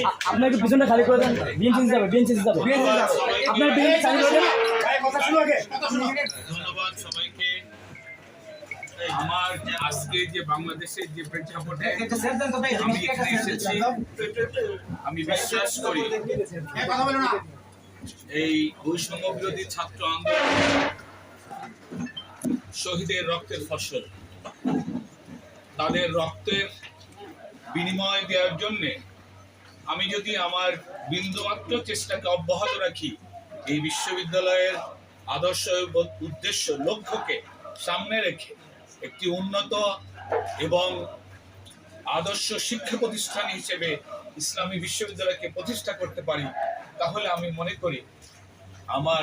আ- আপনার একটু পিছনটা খালি করে দেন। বিএনসি যাবে বিএনসি যাবে। আপনার বিএনসি খালি করে দেন। ধন্যবাদ সবাইকে। আমার আজকে যে বাংলাদেশের যে প্রেক্ষাপটে আমি এখানে এসেছি আমি বিশ্বাস করি এই বৈষম্য বিরোধী ছাত্র আন্দোলন শহীদের রক্তের ফসল। তাদের রক্তের বিনিময় দেওয়ার জন্যে আমি যদি আমার বিন্দুমাত্র চেষ্টাকে অব্যাহত রাখি, এই বিশ্ববিদ্যালয়ের আদর্শ উদ্দেশ্য, লক্ষ্যকে সামনে রেখে একটি উন্নত এবং আদর্শ শিক্ষা প্রতিষ্ঠান হিসেবে ইসলামী বিশ্ববিদ্যালয়কে প্রতিষ্ঠা করতে পারি, তাহলে আমি মনে করি আমার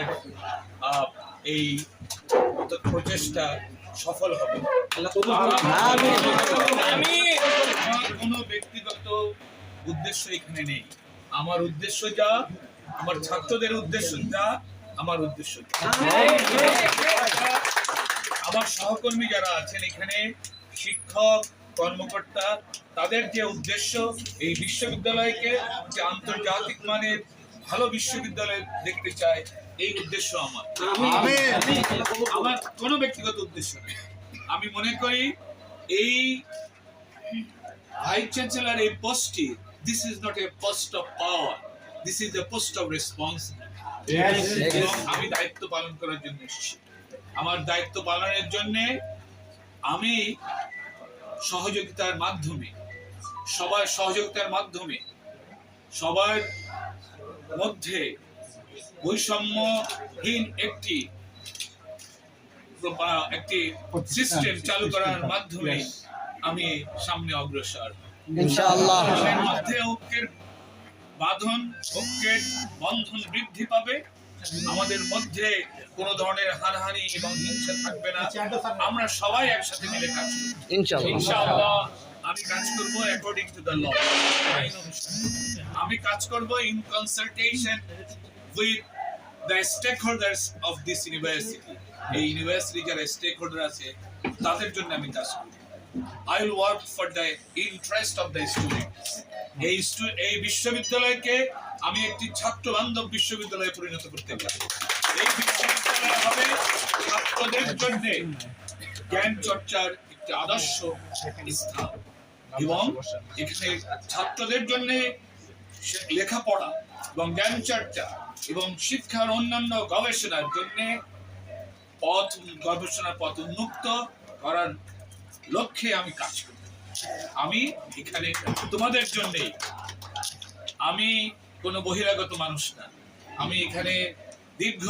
এই প্রচেষ্টা সফল হবে। আমার কোনো ব্যক্তিগত উদ্দেশ্য এখানে নেই। আমার উদ্দেশ্য যা আমার ছাত্রদের উদ্দেশ্য যা আমার উদ্দেশ্য আমার সহকর্মী যারা আছেন এখানে শিক্ষক কর্মকর্তা তাদের যে উদ্দেশ্য এই বিশ্ববিদ্যালয়কে যে আন্তর্জাতিক মানের ভালো বিশ্ববিদ্যালয় দেখতে চায় এই উদ্দেশ্য আমার। আমার কোনো ব্যক্তিগত উদ্দেশ্য নেই। আমি মনে করি এই ভাইস চ্যান্সেলর এই পোস্টটি this is not a post of power this is a post of responsibility আমি দায়িত্ব পালন করার জন্য এসেছি। আমার দায়িত্ব পালনের জন্য আমি সহযোগিতার মাধ্যমে সবার সহযোগিতার মাধ্যমে সবার মধ্যে বৈষম্যহীন একটি একটি সিস্টেম চালু করার মাধ্যমে আমি সামনে অগ্রসর। ইনশাআল্লাহ। মধ্যে ঐক্যের বাঁধন ঐক্যের বন্ধন বৃদ্ধি পাবে। আমাদের মধ্যে কোনো ধরনের হানাহানি এবং হিংসা থাকবে না। আমরা সবাই একসাথে মিলে কাজ করব। ইনশাআল্লাহ। ইনশাআল্লাহ আমি কাজ করব অ্যাকর্ডিং টু দ্য ল আমি কাজ করব in consultation with the stakeholders of this university এই ইউনিভার্সিটি যারা স্টেক হোল্ডার আছে, তাদের জন্য আমি কাজ করব I will work for the interest of the students এই এই বিশ্ববিদ্যালয়কে আমি একটি ছাত্র বান্ধব বিশ্ববিদ্যালয়ে পরিণত করতে পারি এই বিশ্ববিদ্যালয় হবে ছাত্রদের জন্য জ্ঞান চর্চার একটি আদর্শ স্থান। এবং এখানে ছাত্রদের জন্য লেখাপড়া এবং জ্ঞান চর্চা এবং শিক্ষার অন্যান্য গবেষণার জন্য পথ গবেষণার পথ উন্মুক্ত করার লক্ষ্যে আমি কাজ করি। আমি এখানে তোমাদের জন্য, আমি কোনো বহিরাগত মানুষ না। আমি এখানে দীর্ঘ